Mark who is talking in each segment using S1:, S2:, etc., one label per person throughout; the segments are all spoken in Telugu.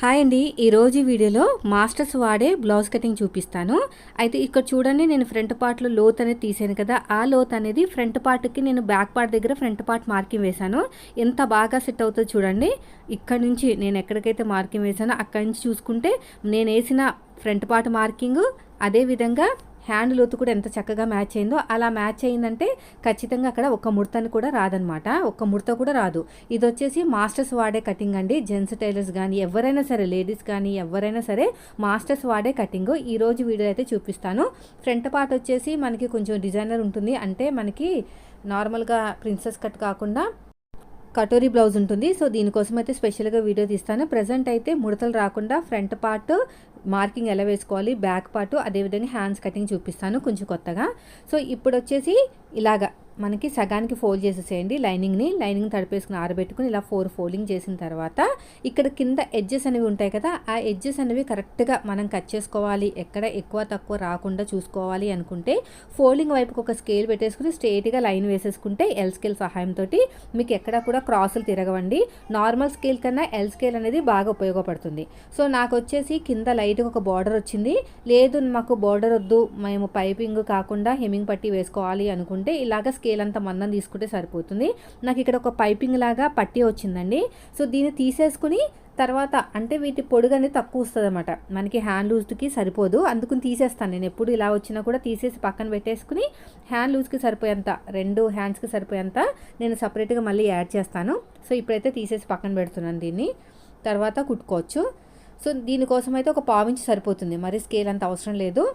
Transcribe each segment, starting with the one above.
S1: హాయ్ అండి. ఈరోజు వీడియోలో మాస్టర్స్ వాడే బ్లౌజ్ కటింగ్ చూపిస్తాను. అయితే ఇక్కడ చూడండి నేను ఫ్రంట్ పార్ట్లో లోత్ అనేది తీసాను కదా. ఆ లోత్ అనేది ఫ్రంట్ పార్ట్కి నేను బ్యాక్ పార్ట్ దగ్గర ఫ్రంట్ పార్ట్ మార్కింగ్ వేశాను. ఎంత బాగా సెట్ అవుతుందో చూడండి. ఇక్కడ నుంచి నేను ఎక్కడికైతే మార్కింగ్ వేసానో అక్కడి నుంచి చూసుకుంటే నేను వేసిన ఫ్రంట్ పార్ట్ మార్కింగ్ అదేవిధంగా హ్యాండ్ లోతు కూడా ఎంత చక్కగా మ్యాచ్ అయిందో అలా మ్యాచ్ అయిందంటే ఖచ్చితంగా అక్కడ ఒక ముడతను కూడా రాదనమాట. ఒక్క ముడత కూడా రాదు. ఇది వచ్చేసి మాస్టర్స్ వాడే కటింగ్ అండి. జెంట్స్ టైలర్స్ కానీ ఎవరైనా సరే లేడీస్ కానీ ఎవరైనా సరే మాస్టర్స్ వాడే కటింగ్. ఈ రోజు వీడియో అయితే చూపిస్తాను. ఫ్రంట్ పార్ట్ వచ్చేసి మనకి కొంచెం డిజైనర్ ఉంటుంది. అంటే మనకి నార్మల్గా ప్రిన్సెస్ కట్ కాకుండా కటోరీ బ్లౌజ్ ఉంటుంది. సో దీనికోసం అయితే స్పెషల్గా వీడియో తీస్తాను. ప్రజెంట్ అయితే ముడతలు రాకుండా ఫ్రంట్ పార్ట్ మార్కింగ్ ఎలా వేసుకోవాలి బ్యాక్ పార్ట్ అదేవిధంగా హ్యాండ్స్ కటింగ్ చూపిస్తాను కొంచెం కొత్తగా. సో ఇప్పుడు వచ్చేసి ఇలాగా. మనకి సగానికి ఫోల్డ్ చేసేసేయండి. లైనింగ్ని లైనింగ్ తడిపేసుకుని ఆరబెట్టుకుని ఇలా ఫోర్ ఫోల్డింగ్ చేసిన తర్వాత ఇక్కడ కింద ఎడ్జెస్ అనేవి ఉంటాయి కదా ఆ ఎడ్జెస్ అనేవి కరెక్ట్గా మనం కట్ చేసుకోవాలి. ఎక్కడ ఎక్కువ తక్కువ రాకుండా చూసుకోవాలి అనుకుంటే ఫోల్డింగ్ వైపుకి ఒక స్కేల్ పెట్టేసుకుని స్ట్రేట్గా లైన్ వేసేసుకుంటే ఎల్ స్కేల్ సహాయంతో మీకు ఎక్కడ కూడా క్రాసులు తిరగవండి. నార్మల్ స్కేల్ కన్నా ఎల్ స్కేల్ అనేది బాగా ఉపయోగపడుతుంది. సో నాకు వచ్చేసి కింద లైట్గా ఒక బార్డర్ వచ్చింది. లేదు మాకు బార్డర్ వద్దు. మేము పైపింగ్ కాకుండా హెమ్మింగ్ పట్టి వేసుకోవాలి అనుకుంటే ఇలాగ స్కేల్ స్కేల్ అంత మందం తీసుకుంటే సరిపోతుంది. నాకు ఇక్కడ ఒక పైపింగ్ లాగా పట్టి వచ్చిందండి. సో దీన్ని తీసేసుకుని తర్వాత అంటే వీటి పొడుగు అనేది తక్కువ వస్తుంది అనమాట మనకి హ్యాండ్ లూజ్కి సరిపోదు. అందుకుని తీసేస్తాను నేను. ఎప్పుడు ఇలా వచ్చినా కూడా తీసేసి పక్కన పెట్టేసుకుని హ్యాండ్ లూజ్కి సరిపోయేంత రెండు హ్యాండ్స్కి సరిపోయేంత నేను సపరేట్గా మళ్ళీ యాడ్ చేస్తాను. సో ఇప్పుడైతే తీసేసి పక్కన పెడుతున్నాను దీన్ని. తర్వాత కుట్టుకోవచ్చు. సో దీనికోసం అయితే ఒక పావించి సరిపోతుంది. మరి స్కేల్ అంత అవసరం లేదు.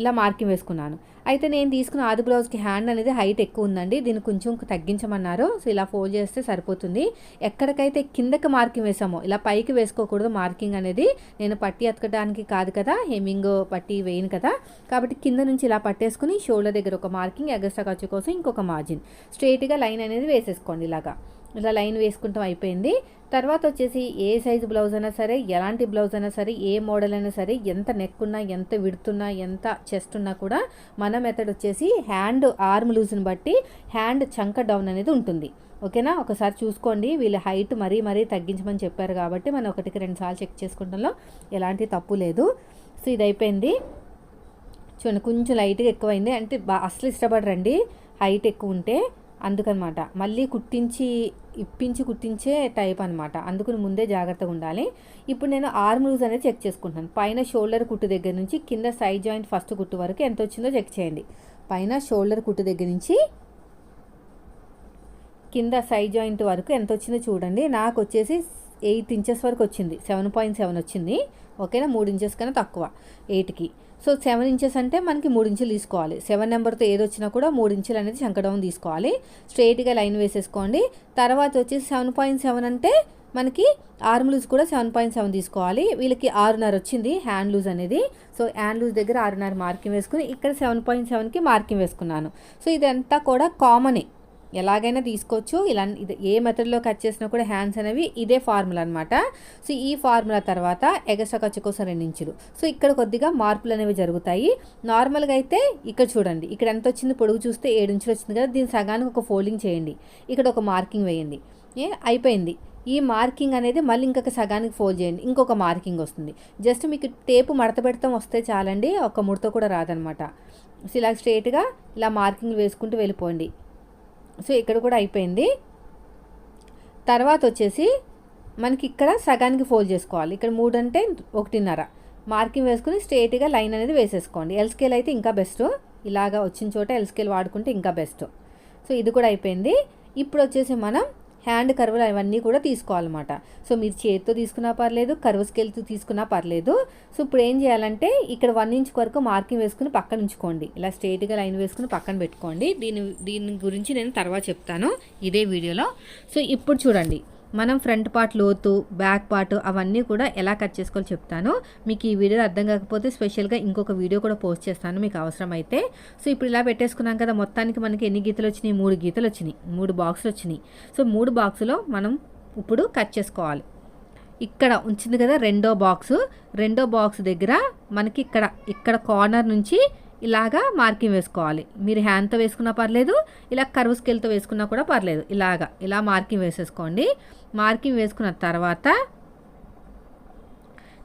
S1: ఇలా మార్కింగ్ వేసుకున్నాను. అయితే నేను తీసుకున్న ఆది బ్లౌజ్కి హ్యాండ్ అనేది హైట్ ఎక్కువ ఉందండి. దీన్ని కొంచెం తగ్గించమన్నారు. సో ఇలా ఫోల్డ్ చేస్తే సరిపోతుంది. ఎక్కడికైతే కిందకి మార్కింగ్ వేసామో ఇలా పైకి వేసుకోకూడదు మార్కింగ్ అనేది. నేను పట్టి అతకడానికి కాదు కదా హెమ్మింగ్ పట్టి వేయను కదా. కాబట్టి కింద నుంచి ఇలా పట్టేసుకుని షోల్డర్ దగ్గర ఒక మార్కింగ్ ఎగస్ట్రా ఖర్చు కోసం ఇంకొక మార్జిన్. స్ట్రైట్గా లైన్ అనేది వేసేసుకోండి ఇలాగా. ఇలా లైన్ వేసుకుంటాం అయిపోయింది. తర్వాత వచ్చేసి ఏ సైజు బ్లౌజ్ అయినా సరే ఎలాంటి బ్లౌజ్ అయినా సరే ఏ మోడల్ అయినా సరే ఎంత నెక్ ఉన్నా ఎంత విడుతున్నా ఎంత చెస్ట్ ఉన్నా కూడా మన మెథడ్ వచ్చేసి హ్యాండ్ ఆర్మ్ లూజ్ని బట్టి హ్యాండ్ చంక డౌన్ అనేది ఉంటుంది. ఓకేనా? ఒకసారి చూసుకోండి. వీళ్ళ హైట్ మరీ మరీ తగ్గించమని చెప్పారు కాబట్టి మనం ఒకటికి రెండు సార్లు చెక్ చేసుకుంటాలో ఎలాంటి తప్పు లేదు. సో ఇది అయిపోయింది. చూడండి కొంచెం లైట్గా ఎక్కువైంది. అంటే అసలు ఇష్టపడరండి. హైట్ ఎక్కువ ఉంటే అందుకనమాట. మళ్ళీ కుట్టించి ఇప్పించి కుట్టించే టైప్ అనమాట అందుకని ముందే జాగ్రత్తగా ఉండాలి. ఇప్పుడు నేను ఆర్మ్ లూజ్ అనేది చెక్ చేసుకుంటాను పైన షోల్డర్ కుట్టు దగ్గర నుంచి కింద సైడ్ జాయింట్ ఫస్ట్ కుట్టు వరకు ఎంత వచ్చిందో చెక్ చేయండి. పైన షోల్డర్ కుట్టు దగ్గర నుంచి కింద సైడ్ జాయింట్ వరకు ఎంత వచ్చిందో చూడండి. నాకు వచ్చేసి ఎయిట్ ఇంచెస్ వరకు వచ్చింది. సెవెన్ పాయింట్ సెవెన్ వచ్చింది. ఓకేనా? మూడు ఇంచెస్ కన్నా తక్కువ. ఎయిట్కి. సో సెవెన్ ఇంచెస్ అంటే మనకి మూడు ఇంచులు తీసుకోవాలి. సెవెన్ నెంబర్తో ఏది వచ్చినా కూడా మూడు ఇంచులు అనేది చంకడౌన్ తీసుకోవాలి. స్ట్రైట్గా లైన్ వేసేసుకోండి. తర్వాత వచ్చేసి సెవెన్ పాయింట్ సెవెన్ అంటే మనకి ఆర్మ్ లూజ్ కూడా సెవెన్ పాయింట్ సెవెన్ తీసుకోవాలి. వీళ్ళకి ఆరున్నర వచ్చింది హ్యాండ్ లూజ్ అనేది. సో హ్యాండ్ లూజ్ దగ్గర ఆరున్నర మార్కింగ్ వేసుకుని ఇక్కడ సెవెన్ పాయింట్ సెవెన్కి మార్కింగ్ వేసుకున్నాను. సో ఇదంతా కూడా కామనే. ఎలాగైనా తీసుకోవచ్చు. ఇలా ఇది ఏ మెథడ్లో కట్ చేసినా కూడా హ్యాండ్స్ అనేవి ఇదే ఫార్ములా అనమాట సో ఈ ఫార్ములా తర్వాత ఎగస్ట్రా ఖర్చు కోసం రెండు ఇంచులు సో ఇక్కడ కొద్దిగా మార్పులు అనేవి జరుగుతాయి. నార్మల్గా అయితే ఇక్కడ చూడండి. ఇక్కడ ఎంత వచ్చింది? పొడుగు చూస్తే ఏడు ఇంచులు వచ్చింది కదా. దీని సగానికి ఒక ఫోల్డింగ్ చేయండి. ఇక్కడ ఒక మార్కింగ్ వేయండి. ఏ అయిపోయింది. ఈ మార్కింగ్ అనేది మళ్ళీ ఇంకొక సగానికి ఫోల్డ్ చేయండి. ఇంకొక మార్కింగ్ వస్తుంది. జస్ట్ మీకు టేపు మడత పెడతాం వస్తే చాలండి. ఒక ముడత కూడా రాదనమాట సో ఇలా స్ట్రేట్గా ఇలా మార్కింగ్ వేసుకుంటూ వెళ్ళిపోండి. సో ఇక్కడ కూడా అయిపోయింది. తర్వాత వచ్చేసి మనకి ఇక్కడ సగానికి ఫోల్డ్ చేసుకోవాలి. ఇక్కడ మూడు అంటే ఒకటిన్నర. మార్కింగ్ వేసుకుని స్ట్రేట్గా లైన్ అనేది వేసేసుకోండి. ఎల్ స్కేల్ అయితే ఇంకా బెస్ట్ ఇలాగా వచ్చిన చోట ఎల్ స్కేల్ వాడుకుంటే ఇంకా బెస్ట్ సో ఇది కూడా అయిపోయింది. ఇప్పుడు వచ్చేసి మనం హ్యాండ్ కర్వ్లు అవన్నీ కూడా తీసుకోవాలన్నమాట. సో మీరు చేతితో తీసుకున్నా పర్లేదు కర్వ్ స్కేల్తో తీసుకున్నా పర్లేదు. సో ఇప్పుడు ఏం చేయాలంటే ఇక్కడ వన్ ఇంచ్ వరకు మార్కింగ్ వేసుకుని పక్కన ఉంచుకోండి. ఇలా స్ట్రైట్గా లైన్ వేసుకుని పక్కన పెట్టుకోండి. దీని దీని గురించి నేను తర్వాత చెప్తాను ఇదే వీడియోలో. సో ఇప్పుడు చూడండి. మనం ఫ్రంట్ పార్ట్ లోతు బ్యాక్ పార్ట్ అవన్నీ కూడా ఎలా కట్ చేసుకోవాలో చెప్తాను. మీకు ఈ వీడియో అర్థం కాకపోతే స్పెషల్గా ఇంకొక వీడియో కూడా పోస్ట్ చేస్తాను మీకు అవసరం అయితే సో ఇప్పుడు ఇలా పెట్టేసుకున్నాం కదా మొత్తానికి మనకి ఎన్ని గీతలు వచ్చినాయి? మూడు గీతలు వచ్చినాయి. మూడు బాక్సులు వచ్చినాయి. సో మూడు బాక్సులో మనం ఇప్పుడు కట్ చేసుకోవాలి. ఇక్కడ ఉంచింది కదా రెండో బాక్స్. రెండో బాక్స్ దగ్గర మనకి ఇక్కడ ఇక్కడ కార్నర్ నుంచి ఇలాగా మార్కింగ్ వేసుకోవాలి. మీరు హ్యాండ్తో వేసుకున్నా పర్లేదు ఇలా కర్వ్ స్కేల్తో వేసుకున్నా కూడా పర్లేదు. ఇలాగా ఇలా మార్కింగ్ వేసేసుకోండి. మార్కింగ్ వేసుకున్న తర్వాత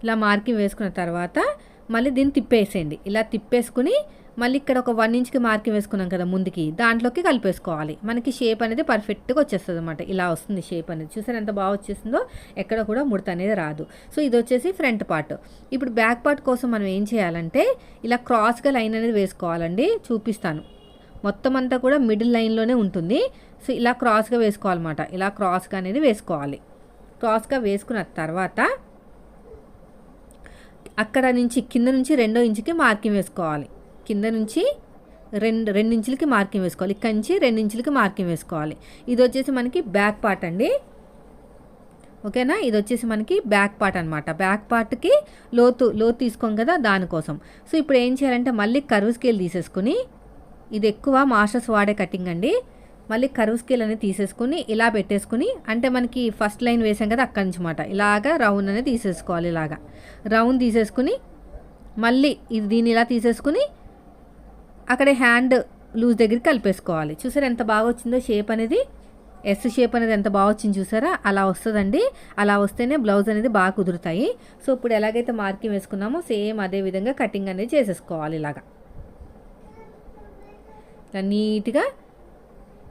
S1: ఇలా మార్కింగ్ వేసుకున్న తర్వాత మళ్ళీ దీన్ని తిప్పేసేయండి. ఇలా తిప్పేసుకుని మళ్ళీ ఇక్కడ ఒక వన్ ఇంచ్కి మార్కింగ్ వేసుకున్నాం కదా ముందుకి దాంట్లోకి కలిపేసుకోవాలి. మనకి షేప్ అనేది పర్ఫెక్ట్గా వచ్చేస్తుంది అనమాట ఇలా వస్తుంది షేప్ అనేది. చూసారు ఎంత బాగా వచ్చేసిందో? ఎక్కడ కూడా ముడత అనేది రాదు. సో ఇది వచ్చేసి ఫ్రంట్ పార్ట్. ఇప్పుడు బ్యాక్ పార్ట్ కోసం మనం ఏం చేయాలంటే ఇలా క్రాస్గా లైన్ అనేది వేసుకోవాలండి. చూపిస్తాను. మొత్తం అంతా కూడా మిడిల్ లైన్లోనే ఉంటుంది. సో ఇలా క్రాస్గా వేసుకోవాలన్నమాట. ఇలా క్రాస్గా అనేది వేసుకోవాలి. క్రాస్గా వేసుకున్న తర్వాత అక్కడ నుంచి కింద నుంచి రెండో ఇంచుకి మార్కింగ్ వేసుకోవాలి. కింద నుంచి రెండు రెండు ఇంచులకి మార్కింగ్ వేసుకోవాలి. ఇక్కడి నుంచి రెండు ఇంచులకి మార్కింగ్ వేసుకోవాలి. ఇది వచ్చేసి మనకి బ్యాక్ పార్ట్ అండి. ఓకేనా? ఇది వచ్చేసి మనకి బ్యాక్ పార్ట్ అనమాట బ్యాక్ పార్ట్కి లోతు లోతు తీసుకోం కదా దానికోసం. సో ఇప్పుడు ఏం చేయాలంటే మళ్ళీ కరువు స్కేల్ తీసేసుకుని ఇది ఎక్కువ మాస్టర్స్ వాడే కటింగ్ అండి. మళ్ళీ కరువు స్కేల్ అనేది తీసేసుకుని ఇలా పెట్టేసుకుని అంటే మనకి ఫస్ట్ లైన్ వేసాం కదా అక్కడి నుంచి మాట. ఇలాగా రౌండ్ అనేది తీసేసుకోవాలి ఇలాగా. రౌండ్ తీసేసుకుని మళ్ళీ ఇది దీన్ని ఇలా తీసేసుకుని అక్కడ హ్యాండ్ లూజ్ దగ్గరికి కలిపేసుకోవాలి. చూసారా ఎంత బాగా వచ్చిందో షేప్ అనేది? ఎస్ షేప్ అనేది ఎంత బాగా వచ్చింది చూసారా? అలా వస్తుందండి. అలా వస్తేనే బ్లౌజ్ అనేది బాగా కుదురుతాయి. సో ఇప్పుడు ఎలాగైతే మార్కింగ్ వేసుకున్నామో సేమ్ అదే విధంగా కటింగ్ అనేది చేసేసుకోవాలి ఇలాగా. నీట్గా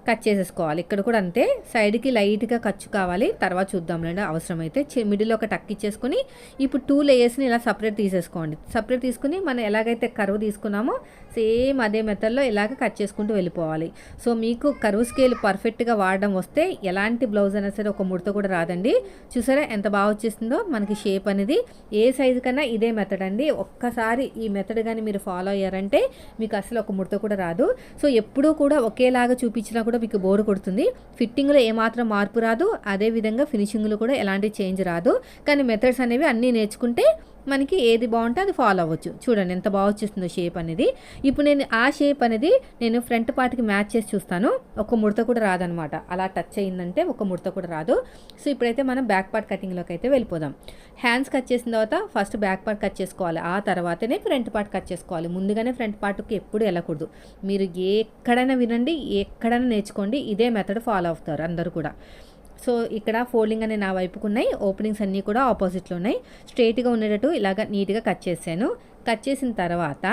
S1: కట్ చేసేసుకోవాలి. ఇక్కడ కూడా అంతే. సైడ్కి లైట్గా ఖర్చు కావాలి. తర్వాత చూద్దాంలేండి అవసరమైతే. మిడిల్ ఒక టక్ ఇచ్చేసుకుని ఇప్పుడు టూ లేయర్స్ని ఇలా సపరేట్ తీసేసుకోండి. సపరేట్ తీసుకుని మనం ఎలాగైతే కరువు తీసుకున్నామో సేమ్ అదే మెథడ్లో ఇలాగ కట్ చేసుకుంటూ వెళ్ళిపోవాలి. సో మీకు కరువు స్కేల్ పర్ఫెక్ట్గా వాడడం వస్తే ఎలాంటి బ్లౌజ్ అయినా సరే ఒక ముడత కూడా రాదండి. చూసారా ఎంత బాగా వచ్చేసిందో? మనకి షేప్ అనేది ఏ సైజు కన్నా ఇదే మెథడ్ అండి. ఒక్కసారి ఈ మెథడ్ కానీ మీరు ఫాలో అయ్యారంటే మీకు అసలు ఒక ముడత కూడా రాదు. సో ఎప్పుడూ కూడా ఒకేలాగా చూపించినా కూడా మీకు బోర్ కొడుతుంది. ఫిట్టింగ్లో ఏమాత్రం మార్పు రాదు. అదేవిధంగా ఫినిషింగ్లో కూడా ఎలాంటి చేంజ్ రాదు. కానీ మెథడ్స్ అనేవి అన్నీ నేర్చుకుంటే మనకి ఏది బాగుంటే అది ఫాలో అవ్వచ్చు. చూడండి ఎంత బాగా వచ్చేస్తుందో షేప్ అనేది. ఇప్పుడు నేను ఆ షేప్ అనేది నేను ఫ్రంట్ పార్ట్కి మ్యాచ్ చేసి చూస్తాను. ఒక ముడత కూడా రాదనమాట. అలా టచ్ అయిందంటే ఒక ముడత కూడా రాదు. సో ఇప్పుడైతే మనం బ్యాక్ పార్ట్ కటింగ్లోకి అయితే వెళ్ళిపోదాం. హ్యాండ్స్ కట్ చేసిన తర్వాత ఫస్ట్ బ్యాక్ పార్ట్ కట్ చేసుకోవాలి. ఆ తర్వాతనే ఫ్రంట్ పార్ట్ కట్ చేసుకోవాలి. ముందుగానే ఫ్రంట్ పార్ట్కి ఎప్పుడు వెళ్ళకూడదు. మీరు ఎక్కడైనా వినండి ఎక్కడైనా నేర్చుకోండి. ఇదే మెథడ్ ఫాలో అవుతారు అందరూ కూడా. సో ఇక్కడ ఫోల్డింగ్ అనే నా వైపుకు ఉన్నాయి. ఓపెనింగ్స్ అన్నీ కూడా ఆపోజిట్లో ఉన్నాయి. స్ట్రైట్గా ఉండేటట్టు ఇలాగ నీట్గా కట్ చేశాను. కట్ చేసిన తర్వాత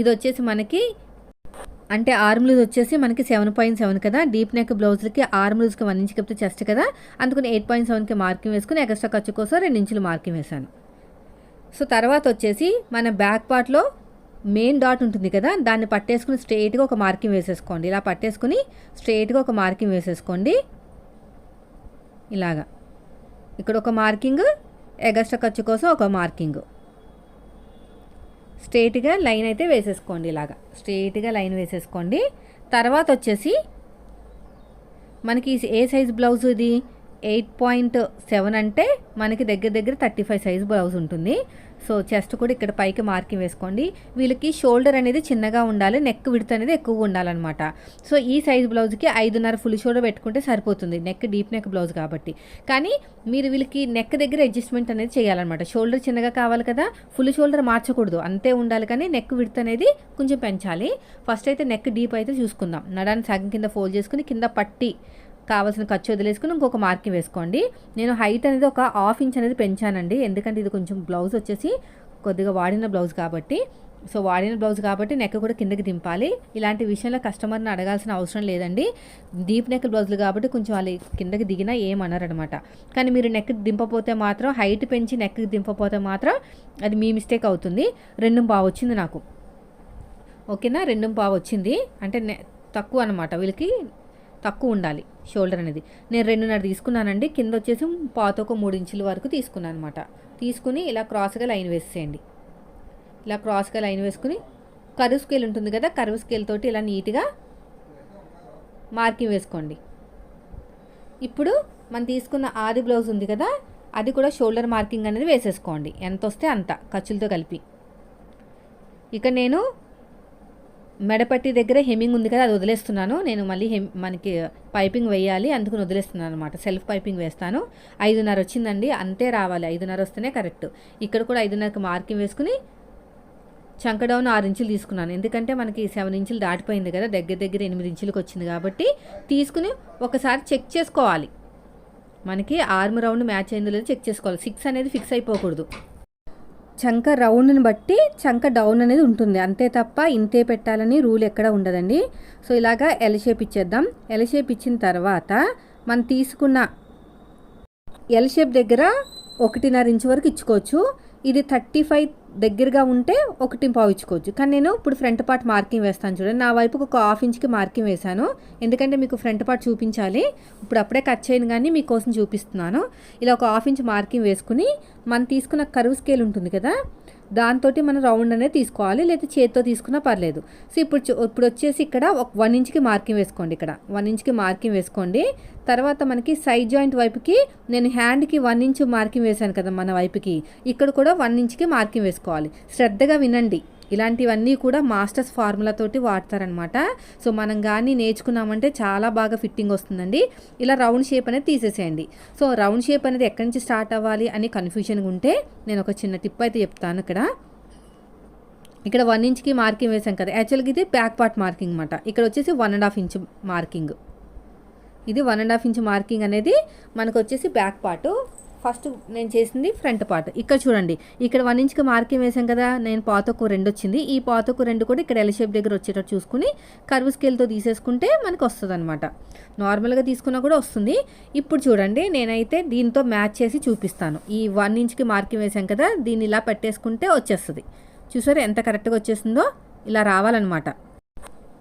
S1: ఇది వచ్చేసి మనకి అంటే ఆర్మ్ లూజ్ వచ్చేసి మనకి సెవెన్ పాయింట్ సెవెన్ కదా. డీప్ నెక్ బ్లౌజ్లకి ఆర్మ్ లూజ్కి వన్ ఇంచ్ చెప్తే చెస్ట్ కదా. అందుకని ఎయిట్ పాయింట్ సెవెన్కి మార్కింగ్ వేసుకుని ఎక్స్ట్రా ఖర్చు కోసం రెండు ఇంచులు మార్కింగ్ వేశాను. సో తర్వాత వచ్చేసి మన బ్యాక్ పార్ట్లో మెయిన్ డాట్ ఉంటుంది కదా దాన్ని పట్టేసుకుని స్ట్రైట్గా ఒక మార్కింగ్ వేసేసుకోండి. ఇలా పట్టేసుకుని స్ట్రైట్గా ఒక మార్కింగ్ వేసేసుకోండి. ఇలాగా. ఇక్కడ ఒక మార్కింగ్ ఎగస్ట్రా ఖర్చు కోసం ఒక మార్కింగ్ స్ట్రైట్గా లైన్ అయితే వేసేసుకోండి ఇలాగా. స్ట్రైట్గా లైన్ వేసేసుకోండి. తర్వాత వచ్చేసి మనకి ఏ సైజ్ బ్లౌజ్ ఇది? ఎయిట్ పాయింట్ సెవెన్ అంటే మనకి దగ్గర దగ్గర థర్టీ ఫైవ్ సైజ్ బ్లౌజ్ ఉంటుంది. సో చెస్ట్ కూడా ఇక్కడ పైకి మార్కింగ్ వేసుకోండి. వీళ్ళకి షోల్డర్ అనేది చిన్నగా ఉండాలి నెక్ విడత అనేది ఎక్కువ ఉండాలన్నమాట. సో ఈ సైజ్ బ్లౌజ్కి ఐదున్నర ఫుల్ షోల్డర్ పెట్టుకుంటే సరిపోతుంది. నెక్ డీప్ నెక్ బ్లౌజ్ కాబట్టి. కానీ మీరు వీళ్ళకి నెక్ దగ్గర అడ్జస్ట్మెంట్ అనేది చేయాలన్నమాట. షోల్డర్ చిన్నగా కావాలి కదా ఫుల్ షోల్డర్ మార్చకూడదు. అంతే ఉండాలి కానీ నెక్ విడత అనేది కొంచెం పెంచాలి. ఫస్ట్ అయితే నెక్ డీప్ అయితే చూసుకుందాం. నడాన్ని సగం కింద ఫోల్డ్ చేసుకుని కింద పట్టి కావాల్సిన ఖర్చు వదిలేసుకుని ఇంకొక మార్కింగ్ వేసుకోండి. నేను హైట్ అనేది ఒక హాఫ్ ఇంచ్ అనేది పెంచానండి. ఎందుకంటే ఇది కొంచెం బ్లౌజ్ వచ్చేసి కొద్దిగా వాడిన బ్లౌజ్ కాబట్టి. సో వాడిన బ్లౌజ్ కాబట్టి నెక్ కూడా కిందకి దింపాలి. ఇలాంటి విషయంలో కస్టమర్ని అడగాల్సిన అవసరం లేదండి. డీప్ నెక్ బ్లౌజులు కాబట్టి కొంచెం వాళ్ళు కిందకి దిగినా ఏమన్నారనమాట కానీ మీరు నెక్ దింపపోతే మాత్రం హైట్ పెంచి నెక్ దింపపోతే మాత్రం అది మీ మిస్టేక్ అవుతుంది. రెండు బాగా వచ్చింది నాకు. ఓకేనా? రెండు బాగా వచ్చింది. అంటే తక్కువ అనమాట వీళ్ళకి. తక్కువ ఉండాలి షోల్డర్ అనేది. నేను రెండున్నర తీసుకున్నానండి కింద వచ్చేసి పాత ఒక మూడు ఇంచుల వరకు తీసుకున్నాను అనమాట తీసుకుని ఇలా క్రాస్గా లైన్ వేసేయండి. ఇలా క్రాస్గా లైన్ వేసుకుని కరువు స్కేల్ ఉంటుంది కదా కరువు స్కేల్ తోటి ఇలా నీట్గా మార్కింగ్ వేసుకోండి. ఇప్పుడు మనం తీసుకున్న ఆది బ్లౌజ్ ఉంది కదా అది కూడా షోల్డర్ మార్కింగ్ అనేది వేసేసుకోండి. ఎంత వస్తే అంత ఖర్చులతో కలిపి. ఇక నేను మెడపట్టి దగ్గర హెమ్మింగ్ ఉంది కదా అది వదిలేస్తున్నాను. నేను మళ్ళీ హెమ్ మనకి పైపింగ్ వేయాలి అందుకని వదిలేస్తున్నాను అనమాట సెల్ఫ్ పైపింగ్ వేస్తాను. ఐదున్నర వచ్చిందండి అంతే రావాలి. ఐదున్నర వస్తేనే కరెక్ట్. ఇక్కడ కూడా ఐదున్నరకి మార్కింగ్ వేసుకుని చంక డౌన్ ఆరు ఇంచులు తీసుకున్నాను. ఎందుకంటే మనకి సెవెన్ ఇంచులు దాటిపోయింది కదా దగ్గర దగ్గర ఎనిమిది ఇంచులకు వచ్చింది కాబట్టి తీసుకుని ఒకసారి చెక్ చేసుకోవాలి. మనకి ఆర్మ్ రౌండ్ మ్యాచ్ అయిందో లేదో చెక్ చేసుకోవాలి. సిక్స్ అనేది ఫిక్స్ అయిపోకూడదు. చంక రౌండ్ని బట్టి చంక డౌన్ అనేది ఉంటుంది. అంతే తప్ప ఇంతే పెట్టాలని రూల్ ఎక్కడ ఉండదండి. సో ఇలాగా ఎల్ షేప్ ఇచ్చేద్దాం. ఎల్ షేప్ ఇచ్చిన తర్వాత మనం తీసుకున్న ఎల్ షేప్ దగ్గర ఒకటిన్నర ఇంచు వరకు ఇచ్చుకోవచ్చు. ఇది థర్టీ ఫైవ్ దగ్గరగా ఉంటే ఒకటి పావించుకోవచ్చు. కానీ నేను ఇప్పుడు ఫ్రంట్ పార్ట్ మార్కింగ్ వేస్తాను చూడండి. నా వైపుకి ఒక హాఫ్ ఇంచ్కి మార్కింగ్ వేశాను. ఎందుకంటే మీకు ఫ్రంట్ పార్ట్ చూపించాలి. ఇప్పుడు అప్పుడే కట్ చేయను కానీ మీకోసం చూపిస్తున్నాను. ఇలా ఒక హాఫ్ ఇంచ్ మార్కింగ్ వేసుకుని మనం తీసుకున్న కరువు స్కేల్ ఉంటుంది కదా దాంతో మనం రౌండ్ అనేది తీసుకోవాలి లేదా చేతితో తీసుకున్నా పర్లేదు. సో ఇప్పుడు ఇప్పుడు వచ్చేసి ఇక్కడ ఒక వన్ ఇంచ్కి మార్కింగ్ వేసుకోండి ఇక్కడ. వన్ ఇంచ్కి మార్కింగ్ వేసుకోండి. తర్వాత మనకి సైడ్ జాయింట్ వైపుకి నేను హ్యాండ్కి వన్ ఇంచ్ మార్కింగ్ వేశాను కదా మన వైపుకి. ఇక్కడ కూడా వన్ ఇంచ్కి మార్కింగ్ వేసుకోవాలి. శ్రద్ధగా వినండి. ఇలాంటివన్నీ కూడా మాస్టర్స్ ఫార్ములా తోటి వాడతారనమాట సో మనం కానీ నేర్చుకున్నామంటే చాలా బాగా ఫిట్టింగ్ వస్తుందండి. ఇలా రౌండ్ షేప్ అనేది తీసేసేయండి. సో రౌండ్ షేప్ అనేది ఎక్కడి నుంచి స్టార్ట్ అవ్వాలి అని కన్ఫ్యూజన్గా ఉంటే నేను ఒక చిన్న టిప్ అయితే చెప్తాను ఇక్కడ. ఇక్కడ వన్ ఇంచ్కి మార్కింగ్ వేసాం కదా. యాక్చువల్గా ఇది బ్యాక్ పార్ట్ మార్కింగ్ అనమాట ఇక్కడ వచ్చేసి one and half inch marking. ఇది one and half inch marking అనేది మనకు వచ్చేసి బ్యాక్ పార్ట్. ఫస్ట్ నేను చేసింది ఫ్రంట్ పార్ట్. ఇక్కడ చూడండి ఇక్కడ వన్ ఇంచ్కి మార్కింగ్ వేసాం కదా నేను పాతకు రెండు వచ్చింది. ఈ పాతకు రెండు కూడా ఇక్కడ ఎల్ షేప్ దగ్గర వచ్చేటట్టు చూసుకుని కర్వ్ స్కేల్తో తీసేసుకుంటే మనకు వస్తుంది అనమాట నార్మల్గా తీసుకున్నా కూడా వస్తుంది. ఇప్పుడు చూడండి నేనైతే దీంతో మ్యాచ్ చేసి చూపిస్తాను. ఈ వన్ ఇంచ్కి మార్కింగ్ వేసాం కదా దీన్ని ఇలా పెట్టేసుకుంటే వచ్చేస్తుంది. చూసారు ఎంత కరెక్ట్గా వచ్చేసిందో ఇలా రావాలన్నమాట.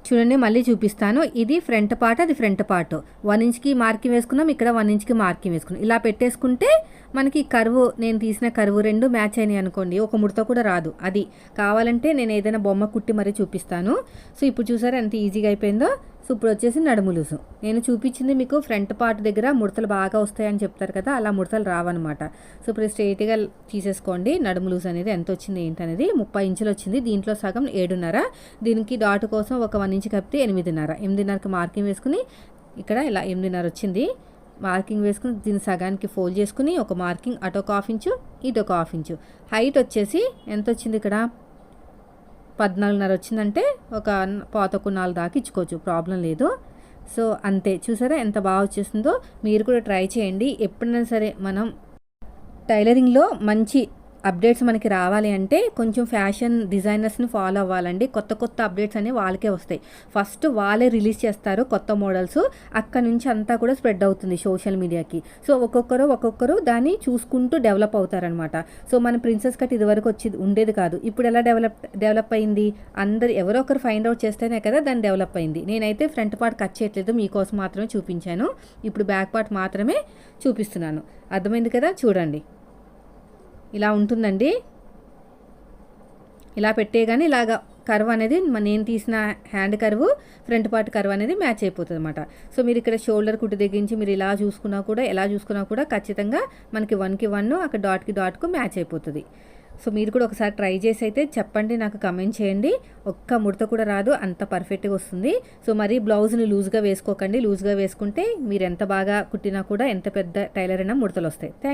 S1: చూడండి మళ్ళీ చూపిస్తాను. ఇది ఫ్రంట్ పార్ట్ అది ఫ్రంట్ పార్ట్. వన్ ఇంచ్కి మార్కింగ్ వేసుకున్నాం ఇక్కడ వన్ ఇంచ్కి మార్కింగ్ వేసుకున్నాం. ఇలా పెట్టేసుకుంటే మనకి కరువు నేను తీసిన కరువు రెండు మ్యాచ్ అయినాయి అనుకోండి. ఒక ముడత కూడా రాదు అది. కావాలంటే నేను ఏదైనా బొమ్మ కుట్టి మరీ చూపిస్తాను. సో ఇప్పుడు చూసారా ఎంత ఈజీగా అయిపోయిందో? సో ఇప్పుడు వచ్చేసి నడుము లూజు. నేను చూపించింది మీకు ఫ్రంట్ పార్ట్ దగ్గర ముడతలు బాగా వస్తాయని చెప్తారు కదా అలా ముడతలు రావన్నమాట. సో ఇప్పుడు స్ట్రైట్గా తీసేసుకోండి. నడుము లూజ్ అనేది ఎంత వచ్చింది ఏంటనేది? ముప్పై ఇంచులు వచ్చింది. దీంట్లో సగం ఏడున్నర. దీనికి డాట్ కోసం ఒక వన్ ఇంచ్ కప్పితే ఎనిమిదిన్నర. ఎనిమిదిన్నరకి మార్కింగ్ వేసుకుని ఇక్కడ ఇలా ఎనిమిదిన్నర వచ్చింది. మార్కింగ్ వేసుకుని దీన్ని సగానికి ఫోల్డ్ చేసుకుని ఒక మార్కింగ్ అటు ఒక హాఫ్ ఇంచు ఇటు ఒక హాఫ్ ఇంచు. హైట్ వచ్చేసి ఎంత వచ్చింది ఇక్కడ? పద్నాలుగున్నర వచ్చిందంటే ఒక పాతకు నాలుగు దాకా ఇచ్చుకోవచ్చు ప్రాబ్లం లేదు. సో అంతే. చూసారా ఎంత బాగా వచ్చేస్తుందో? మీరు కూడా ట్రై చేయండి. ఎప్పుడైనా సరే మనం టైలరింగ్లో మంచి అప్డేట్స్ మనకి రావాలి అంటే కొంచెం ఫ్యాషన్ డిజైనర్స్ని ఫాలో అవ్వాలండి. కొత్త కొత్త అప్డేట్స్ అనేవి వాళ్ళకే వస్తాయి. ఫస్ట్ వాళ్ళే రిలీజ్ చేస్తారు కొత్త మోడల్స్. అక్కడ నుంచి అంతా కూడా స్ప్రెడ్ అవుతుంది సోషల్ మీడియాకి. సో ఒక్కొక్కరు ఒక్కొక్కరు దాన్ని చూసుకుంటూ డెవలప్ అవుతారనమాట. సో మన ప్రిన్సెస్ కట్ ఇదివరకు వచ్చి ఉండేది కాదు. ఇప్పుడు ఎలా డెవలప్ డెవలప్ అయింది? అందరు ఎవరో ఒకరు ఫైండ్ అవుట్ చేస్తేనే కదా దాన్ని డెవలప్ అయింది. నేనైతే ఫ్రంట్ పార్ట్ కట్ చేయట్లేదు. మీకోసం మాత్రమే చూపించాను. ఇప్పుడు బ్యాక్ పార్ట్ మాత్రమే చూపిస్తున్నాను. అర్థమైంది కదా? చూడండి. ఇలా ఉంటుందండి. ఇలా పెట్టేగానే ఇలాగ కర్వ్ అనేది నేను తీసిన hand curve front part curve అనేది మ్యాచ్ అయిపోతుంది అనమాట సో మీరు ఇక్కడ షోల్డర్ కుట్టు తెగించి మీరు ఇలా చూసుకున్నా కూడా ఎలా చూసుకున్నా కూడా ఖచ్చితంగా మనకి వన్కి వన్ అక్కడ డాట్కి డాట్కు మ్యాచ్ అయిపోతుంది. సో మీరు కూడా ఒకసారి ట్రై చేసి అయితే చెప్పండి నాకు కమెంట్ చేయండి. ఒక్క ముడత కూడా రాదు అంత పర్ఫెక్ట్గా వస్తుంది. సో మరి బ్లౌజ్ని లూజ్గా వేసుకోకండి. లూజ్గా వేసుకుంటే మీరు ఎంత బాగా కుట్టినా కూడా ఎంత పెద్ద టైలర్ అయినా ముడతలు వస్తాయి. థ్యాంక్